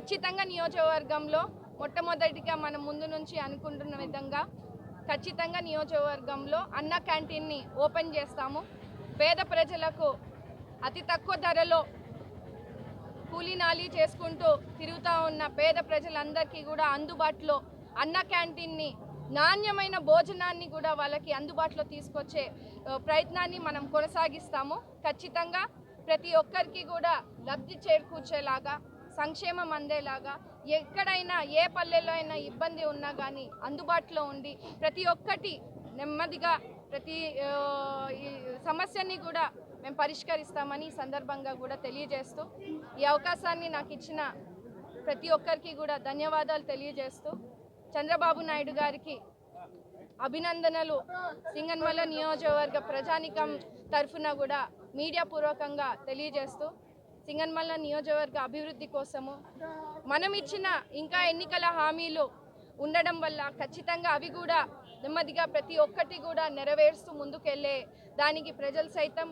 ఖచ్చితంగా నియోజకవర్గంలో మొట్టమొదటిగా మనం ముందు నుంచి అనుకుంటున్న విధంగా ఖచ్చితంగా నియోజకవర్గంలో అన్న క్యాంటీన్ని ఓపెన్ చేస్తాము. పేద ప్రజలకు అతి తక్కువ ధరలో కూలీనాలి చేసుకుంటూ తిరుగుతూ ఉన్న పేద ప్రజలందరికీ కూడా అందుబాటులో అన్న క్యాంటీన్ని నాణ్యమైన భోజనాన్ని కూడా వాళ్ళకి అందుబాటులో తీసుకొచ్చే ప్రయత్నాన్ని మనం కొనసాగిస్తాము. ఖచ్చితంగా ప్రతి ఒక్కరికి కూడా లబ్ధి చేకూర్చేలాగా సంక్షేమం అందేలాగా ఎక్కడైనా ఏ పల్లెలో అయినా ఇబ్బంది ఉన్నా కానీ అందుబాటులో ఉండి ప్రతి ఒక్కటి నెమ్మదిగా ప్రతి ఈ సమస్యని కూడా మేము పరిష్కరిస్తామని ఈ సందర్భంగా కూడా తెలియజేస్తూ ఈ అవకాశాన్ని నాకు ఇచ్చిన ప్రతి ఒక్కరికి కూడా ధన్యవాదాలు తెలియజేస్తూ చంద్రబాబు నాయుడు గారికి అభినందనలు. సింగన్మల నియోజకవర్గ ప్రజానికం తరఫున కూడా మీడియా పూర్వకంగా తెలియజేస్తూ సింగన్మల నియోజకవర్గ అభివృద్ధి కోసము మనం ఇచ్చిన ఇంకా ఎన్నికల హామీలు ఉండడం వల్ల ఖచ్చితంగా అవి కూడా నెమ్మదిగా ప్రతి ఒక్కటి కూడా నెరవేరుస్తూ ముందుకెళ్ళే దానికి ప్రజలు సైతం